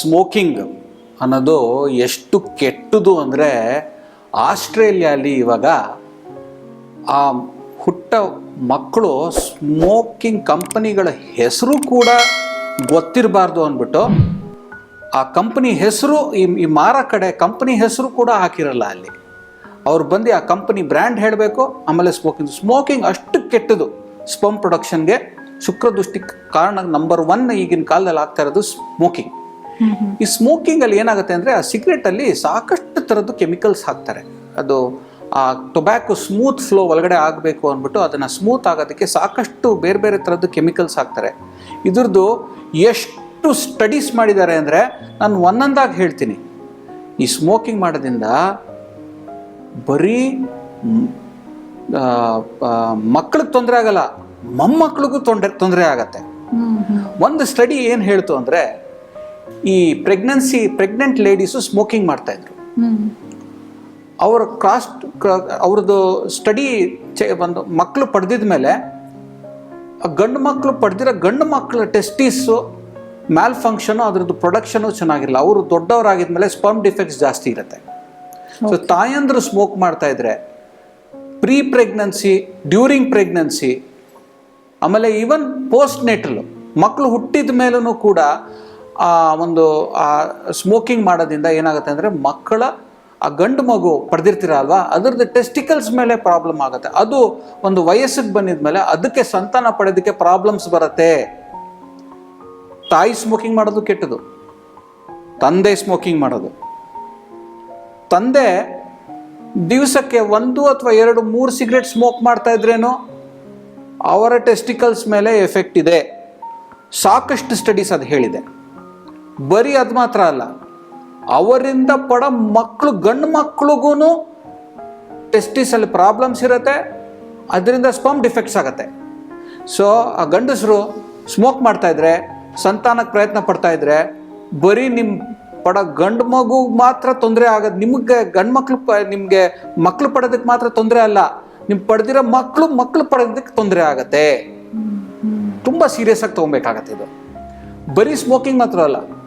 Smoking ಅನ್ನೋದು ಎಷ್ಟು ಕೆಟ್ಟದು ಅಂದರೆ ಆಸ್ಟ್ರೇಲಿಯಲ್ಲಿ ಇವಾಗ ಆ ಹುಟ್ಟ ಮಕ್ಕಳು ಸ್ಮೋಕಿಂಗ್ ಕಂಪನಿಗಳ ಹೆಸರು ಕೂಡ ಗೊತ್ತಿರಬಾರ್ದು ಅಂದ್ಬಿಟ್ಟು ಆ ಕಂಪನಿ ಹೆಸರು ಈ ಮಾರ ಕಡೆ ಕಂಪನಿ ಹೆಸರು ಕೂಡ ಹಾಕಿರಲ್ಲ ಅಲ್ಲಿ. ಅವ್ರು ಬಂದು ಆ ಕಂಪನಿ ಬ್ರ್ಯಾಂಡ್ ಹೇಳಬೇಕು, ಆಮೇಲೆ ಸ್ಮೋಕಿಂಗ್ ಸ್ಮೋಕಿಂಗ್ ಅಷ್ಟು ಕೆಟ್ಟದು ಸ್ಪಮ್ ಪ್ರೊಡಕ್ಷನ್ಗೆ ಶುಕ್ರದೃಷ್ಟಿ ಕಾರಣ ನಂಬರ್ ಒನ್ ಈಗಿನ ಕಾಲದಲ್ಲಿ ಆಗ್ತಾ ಇರೋದು ಸ್ಮೋಕಿಂಗ್ ಈ ಸ್ಮೋಕಿಂಗ್ ಅಲ್ಲಿ ಏನಾಗುತ್ತೆ ಅಂದ್ರೆ ಆ ಸಿಗ್ರೆಟಲ್ಲಿ ಅಲ್ಲಿ ಸಾಕಷ್ಟು ಥರದ್ದು ಕೆಮಿಕಲ್ಸ್ ಹಾಕ್ತಾರೆ. ಅದು ಆ ಟೊಬ್ಯಾಕೊ ಸ್ಮೂತ್ ಫ್ಲೋ ಒಳಗಡೆ ಆಗಬೇಕು ಅಂದ್ಬಿಟ್ಟು ಅದನ್ನು ಸ್ಮೂತ್ ಆಗೋದಕ್ಕೆ ಸಾಕಷ್ಟು ಬೇರೆ ಬೇರೆ ಥರದ್ದು ಕೆಮಿಕಲ್ಸ್ ಹಾಕ್ತಾರೆ. ಇದ್ರದ್ದು ಎಷ್ಟು ಸ್ಟಡೀಸ್ ಮಾಡಿದ್ದಾರೆ ಅಂದರೆ ನಾನು ಒಂದೊಂದಾಗಿ ಹೇಳ್ತೀನಿ. ಈ ಸ್ಮೋಕಿಂಗ್ ಮಾಡೋದ್ರಿಂದ ಬರೀ ಮಕ್ಕಳಿಗೆ ತೊಂದರೆ ಆಗಲ್ಲ ಮೊಮ್ಮಕ್ಳಿಗೂ ತೊಂದರೆ ತೊಂದರೆ ಆಗತ್ತೆ. ಒಂದು ಸ್ಟಡಿ ಏನು ಹೇಳ್ತು ಅಂದರೆ ಈ ಪ್ರೆಗ್ನೆನ್ಸಿ ಪ್ರೆಗ್ನೆಂಟ್ ಲೇಡೀಸು ಸ್ಮೋಕಿಂಗ್ ಮಾಡ್ತಾ ಇದ್ರು. ಅವರ ಕಾಸ್ಟ್ ಅವ್ರದ್ದು ಸ್ಟಡಿ ಚೆ ಒಂದು ಮಕ್ಕಳು ಪಡೆದಿದ ಮೇಲೆ ಆ ಗಂಡು ಮಕ್ಕಳು ಪಡೆದಿರೋ ಗಂಡು ಮಕ್ಕಳ ಟೆಸ್ಟೀಸು ಮ್ಯಾಲ್ ಫಂಕ್ಷನು ಅದ್ರದ್ದು ಪ್ರೊಡಕ್ಷನು ಚೆನ್ನಾಗಿಲ್ಲ ಅವರು ದೊಡ್ಡವರಾಗಿದ್ಮೇಲೆ ಸ್ಪರ್ಮ್ ಡಿಫೆಕ್ಟ್ಸ್ ಜಾಸ್ತಿ ಇರುತ್ತೆ. ಸೊ ತಾಯಂದ್ರು ಸ್ಮೋಕ್ ಮಾಡ್ತಾ ಇದ್ರೆ ಪ್ರೀ ಪ್ರೆಗ್ನೆನ್ಸಿ ಡ್ಯೂರಿಂಗ್ ಪ್ರೆಗ್ನೆನ್ಸಿ ಆಮೇಲೆ ಈವನ್ ಪೋಸ್ಟ್ ನೆಟ್ಲು ಮಕ್ಕಳು ಹುಟ್ಟಿದ ಮೇಲೂ ಕೂಡ ಒಂದು, ಆ ಸ್ಮೋಕಿಂಗ್ ಮಾಡೋದ್ರಿಂದ ಏನಾಗುತ್ತೆ ಅಂದರೆ ಮಕ್ಕಳ, ಆ ಗಂಡು ಮಗು ಪಡೆದಿರ್ತೀರಲ್ವಾ ಅದ್ರದ್ದು ಟೆಸ್ಟಿಕಲ್ಸ್ ಮೇಲೆ ಪ್ರಾಬ್ಲಮ್ ಆಗುತ್ತೆ. ಅದು ಒಂದು ವಯಸ್ಸಿಗೆ ಬಂದಿದ ಮೇಲೆ ಅದಕ್ಕೆ ಸಂತಾನ ಪಡೆಯೋದಕ್ಕೆ ಪ್ರಾಬ್ಲಮ್ಸ್ ಬರುತ್ತೆ. ತಾಯಿ ಸ್ಮೋಕಿಂಗ್ ಮಾಡೋದು ಕೆಟ್ಟದು. ತಂದೆ ಸ್ಮೋಕಿಂಗ್ ಮಾಡೋದು. ತಂದೆ ದಿವಸಕ್ಕೆ ಒಂದು ಅಥವಾ ಎರಡು, ಮೂರು ಸಿಗರೇಟ್ ಸ್ಮೋಕ್ ಮಾಡ್ತಾ ಇದ್ರೇನು? ಅವರ ಟೆಸ್ಟಿಕಲ್ಸ್ ಮೇಲೆ ಎಫೆಕ್ಟ್ ಇದೆ. ಸಾಕಷ್ಟು ಸ್ಟಡೀಸ್ ಅದು ಹೇಳಿದೆ. ಬರೀ ಅದು ಮಾತ್ರ ಅಲ್ಲ ಅವರಿಂದ ಪಡ ಮಕ್ಕಳು ಗಂಡು ಮಕ್ಳಿಗೂ ಟೆಸ್ಟಿಸಲ್ಲಿ ಪ್ರಾಬ್ಲಮ್ಸ್ ಇರುತ್ತೆ ಅದರಿಂದ ಸ್ಪಮ್ ಡಿಫೆಕ್ಟ್ಸ್ ಆಗುತ್ತೆ. ಸೊ ಆ ಗಂಡಸರು ಸ್ಮೋಕ್ ಮಾಡ್ತಾಯಿದ್ರೆ ಸಂತಾನಕ್ಕೆ ಪ್ರಯತ್ನ ಪಡ್ತಾಯಿದ್ರೆ ಬರೀ ನಿಮ್ಮ ಪಡ ಗಂಡು ಮಗು ಮಾತ್ರ ತೊಂದರೆ ಆಗೋದು ನಿಮಗೆ ಗಂಡು ಮಕ್ಳು ಪ ನಿಮಗೆ ಮಕ್ಕಳು ಪಡೋದಕ್ಕೆ ಮಾತ್ರ ತೊಂದರೆ ಅಲ್ಲ ನಿಮ್ಮ ಪಡೆದಿರೋ ಮಕ್ಕಳು ಮಕ್ಕಳು ಪಡೋದಕ್ಕೆ ತೊಂದರೆ ಆಗತ್ತೆ. ತುಂಬ ಸೀರಿಯಸ್ ಆಗಿ ತೊಗೊಬೇಕಾಗತ್ತೆ ಇದು. ಬರೀ ಸ್ಮೋಕಿಂಗ್ ಮಾತ್ರ ಅಲ್ಲ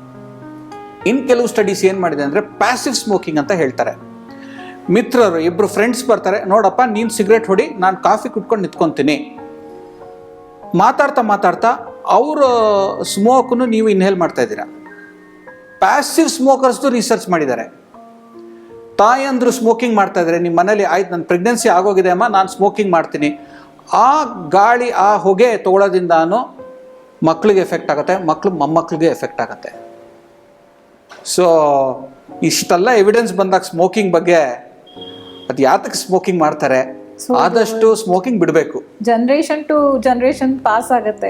ಇನ್ ಕೆಲವು ಸ್ಟಡೀಸ್ ಏನು ಮಾಡಿದೆ ಅಂದರೆ ಪ್ಯಾಸಿವ್ ಸ್ಮೋಕಿಂಗ್ ಅಂತ ಹೇಳ್ತಾರೆ. ಮಿತ್ರರು ಇಬ್ಬರು ಫ್ರೆಂಡ್ಸ್ ಬರ್ತಾರೆ, ನೋಡಪ್ಪ, ನೀನು ಸಿಗರೇಟ್ ಹೊಡಿ, ನಾನು ಕಾಫಿ ಕುಟ್ಕೊಂಡು ನಿಂತ್ಕೊತೀನಿ. ಮಾತಾಡ್ತಾ ಮಾತಾಡ್ತಾ ಅವರ ಸ್ಮೋಕನ್ನು ನೀವು ಇನ್ಹೇಲ್ ಮಾಡ್ತಾ ಇದ್ದೀರಾ. ಪ್ಯಾಸಿವ್ ಸ್ಮೋಕರ್ಸ್ದು ರಿಸರ್ಚ್ ಮಾಡಿದ್ದಾರೆ. ತಾಯಂದರು ಸ್ಮೋಕಿಂಗ್ ಮಾಡ್ತಾ ಇದ್ದಾರೆ ನಿಮ್ಮ ಮನೇಲಿ ಆಯ್ತು ನನ್ನ ಪ್ರೆಗ್ನೆನ್ಸಿ ಆಗೋಗಿದೆ ಅಮ್ಮ, ನಾನು ಸ್ಮೋಕಿಂಗ್ ಮಾಡ್ತೀನಿ. ಆ ಗಾಳಿ, ಆ ಹೊಗೆ ತಗೊಳ್ಳೋದಿಂದಾನು ಮಕ್ಕಳಿಗೆ ಎಫೆಕ್ಟ್ ಆಗುತ್ತೆ ಮಕ್ಕಳು ಮೊಮ್ಮಕ್ಕಳಿಗೆ ಎಫೆಕ್ಟ್ ಆಗುತ್ತೆ. ಸೊ ಇಷ್ಟೆಲ್ಲ ಎವಿಡೆನ್ಸ್ ಬಂದಾಗ ಸ್ಮೋಕಿಂಗ್ ಬಗ್ಗೆ ಅದು ಯಾತಕ್ಕೆ ಸ್ಮೋಕಿಂಗ್ ಮಾಡ್ತಾರೆ? ಆದಷ್ಟು ಸ್ಮೋಕಿಂಗ್ ಬಿಡಬೇಕು. ಜನರೇಷನ್ ಟು ಜನರೇಷನ್ ಪಾಸ್ ಆಗುತ್ತೆ.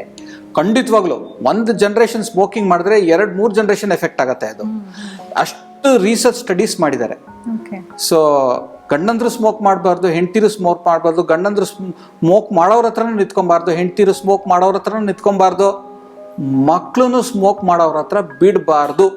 ಖಂಡಿತವಾಗ್ಲು ಒಂದು ಜನರೇಷನ್ ಸ್ಮೋಕಿಂಗ್ ಮಾಡಿದ್ರೆ ಎರಡು ಮೂರು ಜನರೇಷನ್ ಎಫೆಕ್ಟ್ ಆಗುತ್ತೆ ಅದು. ಅಷ್ಟು ರಿಸರ್ಚ್ ಸ್ಟಡೀಸ್ ಮಾಡಿದ್ದಾರೆ. ಸೊ ಗಂಡಂದ್ರು ಸ್ಮೋಕ್ ಮಾಡಬಾರ್ದು ಹೆಂಡತಿರು ಸ್ಮೋಕ್ ಮಾಡಬಾರ್ದು ಗಂಡಂದ್ರು ಸ್ಮೋಕ್ ಮಾಡೋರ ಹತ್ರನೂ ನಿಂತ್ಕೊಬಾರ್ದು ಹೆಂಡತಿರು ಸ್ಮೋಕ್ ಮಾಡೋರ ಹತ್ರನೂ ನಿಂತ್ಕೊಬಾರ್ದು ಮಕ್ಕಳು ಸ್ಮೋಕ್ ಮಾಡೋರ ಹತ್ರ ಬಿಡಬಾರ್ದು.